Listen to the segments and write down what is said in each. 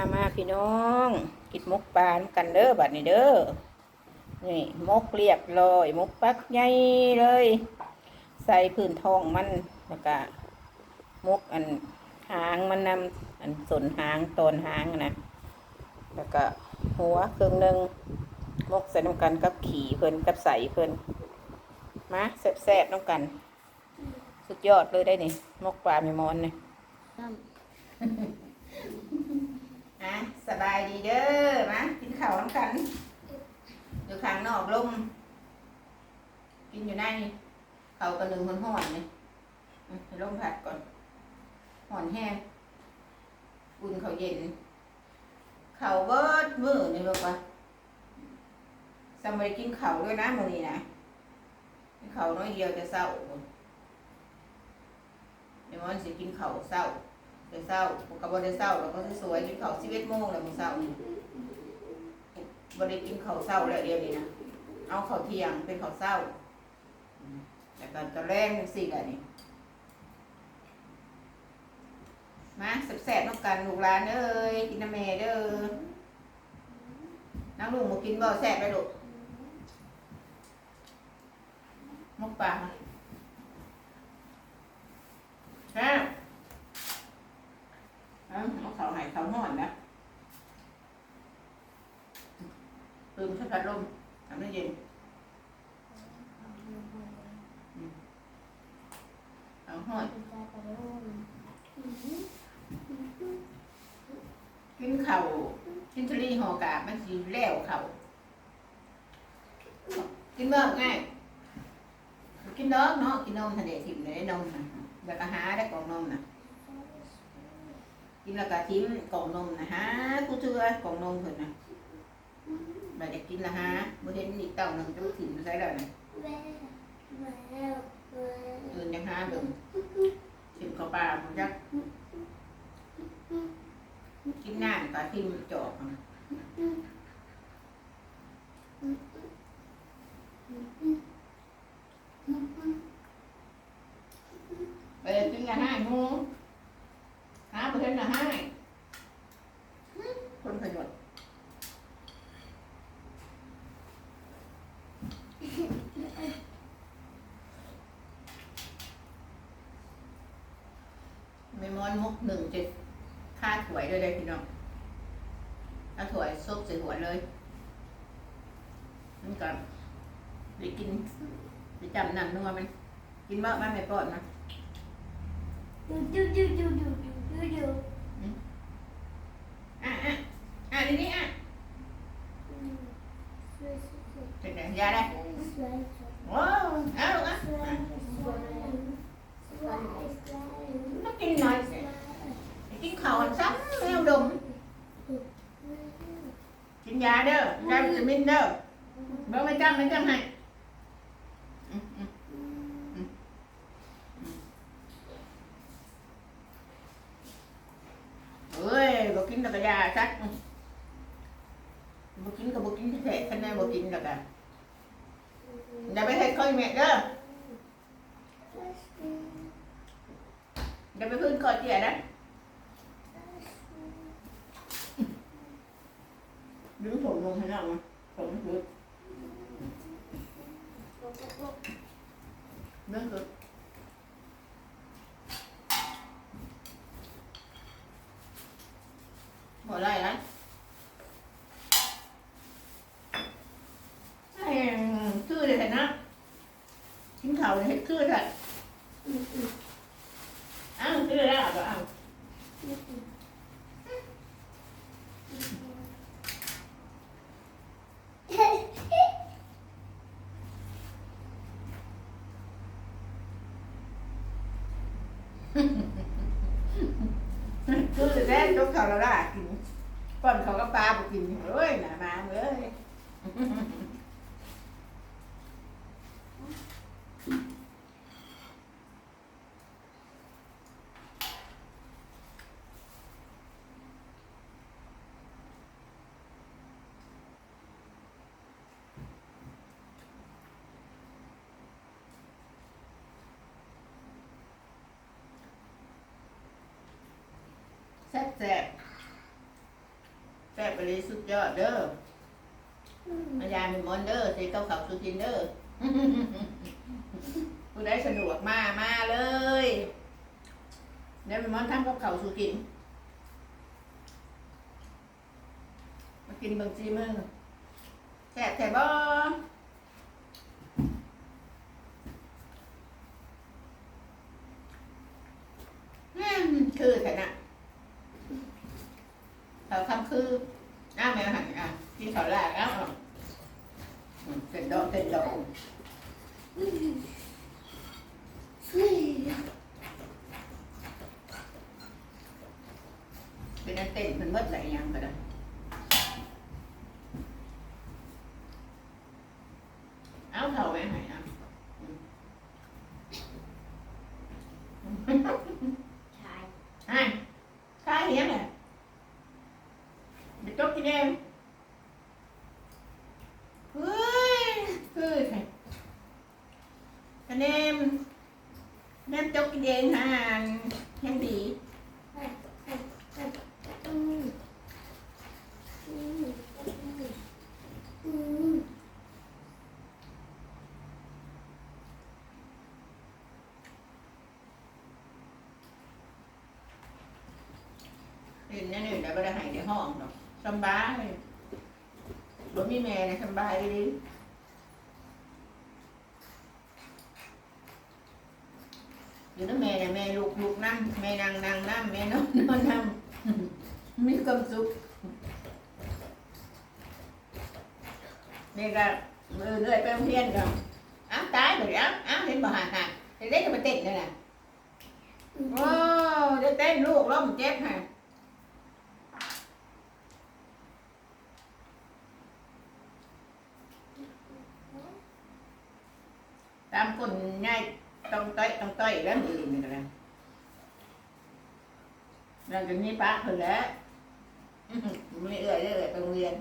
มามาพี่น้อง กินมกปลานกันเด้อบัดนี้เด้อนี่มกเรียบร้อยมกปักใหญ่เลย ใส่พื้นทองมันแล้วก็มกอันหางมันนำอันส่วนหางตอนหางนะแล้วก็หัวเครื่องหนึ่งมกใส่น้ำกันกับขี่เพิ่นกับใส่เพิ่นมาแซ่บๆน้ำกัน สุดยอดเลยได้นี่มกปลาไม่มอนเนี่ย อะสบายดีเด้อมากินข้าวน้ำกันอยู่ข้างนอกลมกินอยู่ในเขากระหนึ่งห่อนๆนี่อืมให้ลมผัดก่อนห่อนแห้งอุ่นเขาเย็น เขาเบิดมือนี่ลูกว่าสมัยกินเขาด้วยนะมือนี้นะเขาน้อยเดียวจะเศร้าเดี๋ยวมันสิกินเขาเศร้า เดี๋ยวเศร้าผมก็บ่ได้เศร้าเราก็สวยกินข้าวสิบเอ็ดโมงแล้วมื้อเช้านี่บ่ได้กินข้าวเช้าแล้วเดียวนี้นะเอาข้าวเที่ยงเป็นข้าวเช้าแล้วก็ตอนแรกจังซี่แหละนี่มาแซ่บๆน้ำกันลูกหลานเอ้ยกินน้ำแม่เด้อน้ำลุงบ่กินบ่แซ่บไปลูกมกปลามาแซ่ เอาเอาเขาหายเขาห่อนนะตื่นขึ้นพัดลมทำให้เย็นเขาห่อนกินเข่าวกินทะเลห่อกาบมันสีแล้วเข่าวกินเมื่อง่ายกินเนาะเนาะกินนมทะเลถิ่มเลยนมนะแล้วก็หาได้กล่องนมนะ กินแล้วก็ทิ้งกล่องนมนะฮะกูเชื่อกล่องนมเพิ่นนะมาอยากกินละฮะบ่เห็นอีกเต่าหนึ่งจะมาถิ่มใส่แล้วนะตื่นยังหาเบิ่งถิ่มเข้าปลาผมจักกินหน้ำก็ทิ้มจอกนะไปกินละห้าหมู หาประเทศละให้คนขยัน ไม่ม้อนมุกหนึ่งจะค่าถวยด้วยได้พี่น้องถ้าถวยซุปใส่หัวเลยนั่นก่อนไปกินไปจำน้ำนัวมัน กินบ้างมันไม่ปอดนะอะอะอะทีนี้อะเป็นไงยาได้ว้าวเอาลูกอะต้องกินหน่อยสิกินข้าวซ้ำแมวดมกินยาเด้อยาวิตามินเด้อเบอร์ไม่จำไม่จำให้อืมอืมอืมอืมเอ้ยบอกกินแล้วก็ยาซักบอกกินก็บอกกินที่แท้คะแนนบอกกินแล้วกันอย่าไปให้ค่อยแม่เด้ออย่าไปพึ่งคอเจียนะดึงผมลงให้หน่อยผมดึงดึงคือหมด ไรนะไอ้คือเลยนะกินข้าวเลยเห็ดคือเลยอ้าวคือแล้วก็อ้าว คือจะได้ยกเขาเราได้กินก่อนเขาก็ปลาไปกินเอ้ยหนามาเลย แซ่บแซ่บไปเลยสุดยอดเด้อมายามเป็นมอนเด้อเจ๊เก้าเขาสุกินเด้อผู้ใดสะดวกมามาเลยเดี๋ยวเป็นมอนทำกับเขาวสุกิน มากินเบางจีมึงแซ่บแซ่บบ่อืมคือแต่น่ะเราทำคืออ้าวแมวหันอะกินข้าวแรกอ้าวอืมเสร็จดอกเสร็จดอก เป็นอันเต้นมันเบิดไหลายอยังก็ได้เอาเท่าแม่หายอะใช่ไอ้ใช่เหี้ยงเลยเดี๋ยวจกกินเองเฮ้ยคือไงคะแนนแนมจกกินเองฮะยังดี อืมอืมอืม เห็นนั่ได้หายในห้องเนาะสบายบ่มีแม่นะสบายเลยอยู่น้ำแม่เนี่ยแม่ลูกลูกนั่งแม่นั่งนั่งนั่งแม่นอนนอนนั่งมีความสุขนี่ก็มือเลื่อยไปโรงเรียนก็อ้าวตายไปแล้วอ้าวเห็นบ่ห่าห่างเด็กๆก็มาเต้นเลยนะโอ้เด็กเต้นลูกล้มเจ็บฮะามคนง่ายต้องต้อยต้องต้อยแล้วมือนี่ก็แล้วเราจะมีป้าคนแล้วไม่เอื่อยเลยไปโรงเรียน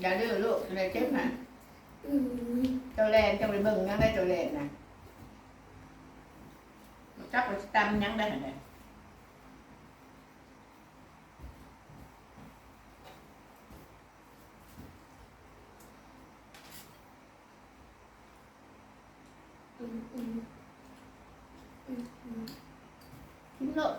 อย่าดื้อลูกเลยเจ็บนะ เจ้าแลนเจ้าไปเบิ่งยังได้เจ้าแลนนะจักไปตำยังได้หั่นแหละ อืมอืมอืมอืม กินโลด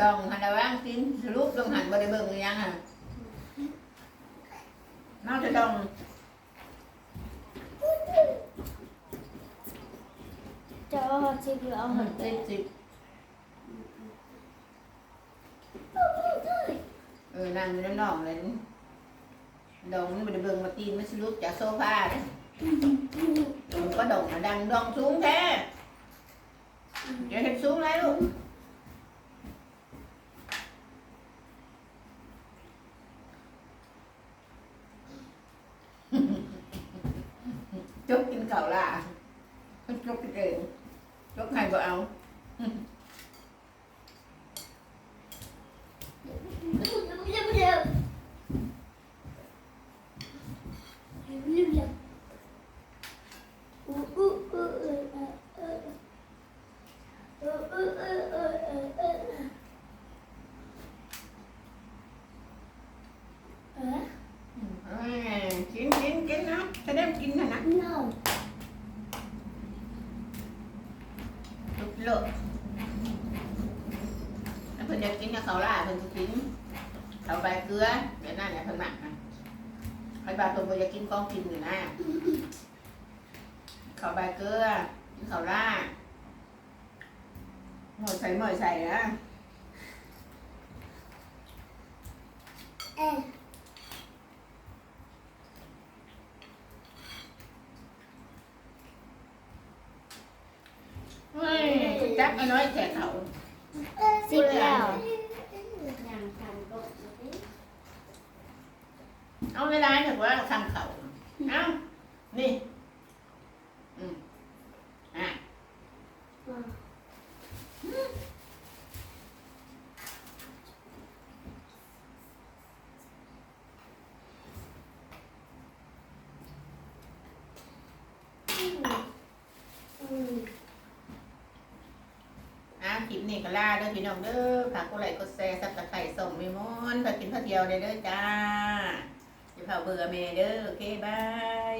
ดองหันระว่างกินรูปดองหันบ่ได้เบิ่งหรือยังอะนอกจากดองเจ้าจิบเอาเอาหัหันนไปติดสิเออนั่งอยู่ในนอกเลยดองมันบ่ได้เบิ่งมาตีนมันสิลุกจากโซฟาเด้มันก็ดองอะดังดองสูงแท้อย่าเห็นสูงไรลูก No. Lục lục. Nó phần đẹp chính là khẩu là phần chính. Khẩu bài cưa, để nào nhà phần mặn. Khẩu bài tôi bây giờ kim con kim người na. Khẩu bài cưa, khẩu la. Ngồi thấy mời xài á. Ê. เฮ้ยจับไอ้น้อยแจกเขาเอ๊สิบแล้ว เอาเวลาถึงว่าทำเขาเอานี่ อืมอะ อะ คลิปนี้ก็ลาเด้อพี่น้องเด้อฝากกดไลค์กดแชร์ซับสไคร่ส่งมิมอนฝากกินข้าวเดียวได้เด้อจ้าอย่าเผาเบื่อเมเด้อโอเคบาย